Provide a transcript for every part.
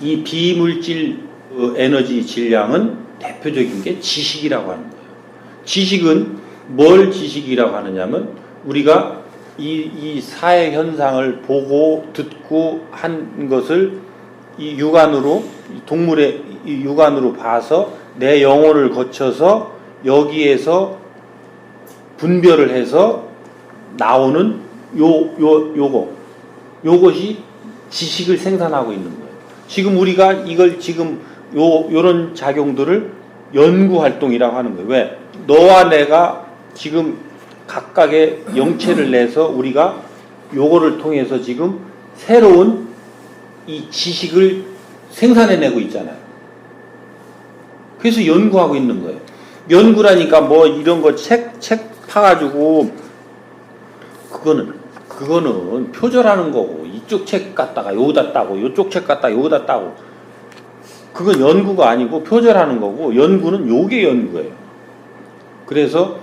이 비물질 어, 에너지 질량은 대표적인 게 지식이라고 하는 거예요. 지식은 뭘 지식이라고 하느냐면 우리가 이, 이 사회 현상을 보고 듣고 한 것을 이 육안으로 이 동물의 이 육안으로 봐서 내 영혼을 거쳐서 여기에서 분별을 해서 나오는 요, 요, 요거. 요것이 지식을 생산하고 있는 거예요. 지금 우리가 이걸 지금 요, 요런 작용들을 연구 활동이라고 하는 거예요. 왜? 너와 내가 지금 각각의 영체를 내서 우리가 요거를 통해서 지금 새로운 이 지식을 생산해내고 있잖아요. 그래서 연구하고 있는 거예요. 연구라니까 뭐 이런 거 책, 책 파가지고 그거는 그거는 표절하는 거고 이쪽 책 갖다가 여기다 따고 이쪽 책 갖다가 여기다 따고 그건 연구가 아니고 표절하는 거고 연구는 요게 연구예요. 그래서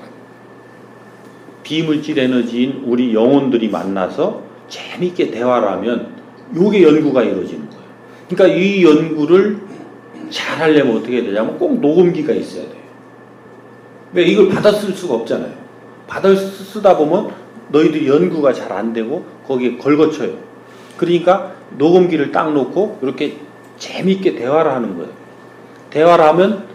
비물질 에너지인 우리 영혼들이 만나서 재밌게 대화를 하면 요게 연구가 이루어지는 거예요. 그러니까 이 연구를 잘 하려면 어떻게 해야 되냐면 꼭 녹음기가 있어야 돼요. 왜 이걸 받아 쓸 수가 없잖아요. 받아 쓰- 쓰다 보면 너희들이 연구가 잘 안 되고 거기에 걸거쳐요. 그러니까 녹음기를 딱 놓고 이렇게 재밌게 대화를 하는 거예요. 대화를 하면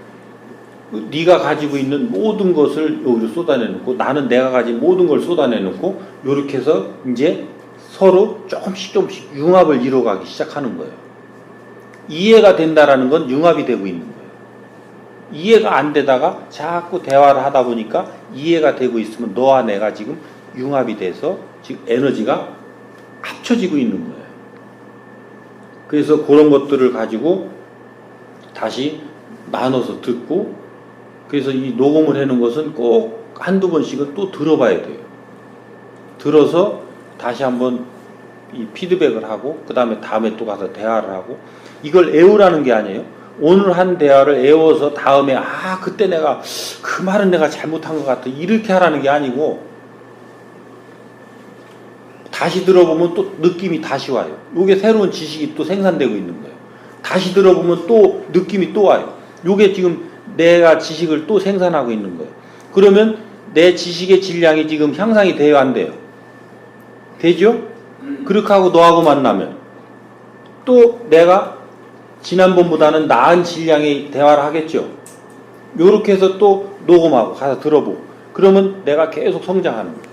네가 가지고 있는 모든 것을 여기로 쏟아내놓고 나는 내가 가진 모든 걸 쏟아내놓고 이렇게 해서 이제 서로 조금씩 조금씩 융합을 이뤄가기 시작하는 거예요. 이해가 된다라는 건 융합이 되고 있는 거예요. 이해가 안 되다가 자꾸 대화를 하다 보니까 이해가 되고 있으면 너와 내가 지금 융합이 돼서 지금 에너지가 합쳐지고 있는 거예요. 그래서 그런 것들을 가지고 다시 나눠서 듣고 그래서 이 녹음을 해놓은 것은 꼭 한두 번씩은 또 들어봐야 돼요. 들어서 다시 한번 이 피드백을 하고 그 다음에 다음에 또 가서 대화를 하고 이걸 애우라는 게 아니에요. 오늘 한 대화를 애워서 다음에 아 그때 내가 그 말은 내가 잘못한 것 같아 이렇게 하라는 게 아니고 다시 들어보면 또 느낌이 다시 와요. 요게 새로운 지식이 또 생산되고 있는 거예요. 다시 들어보면 또 느낌이 또 와요. 요게 지금 내가 지식을 또 생산하고 있는 거예요. 그러면 내 지식의 질량이 지금 향상이 돼요, 안 돼요? 되죠? 그렇게 하고 너하고 만나면 또 내가 지난번보다는 나은 질량의 대화를 하겠죠. 요렇게 해서 또 녹음하고 가서 들어보고 그러면 내가 계속 성장하는 거예요.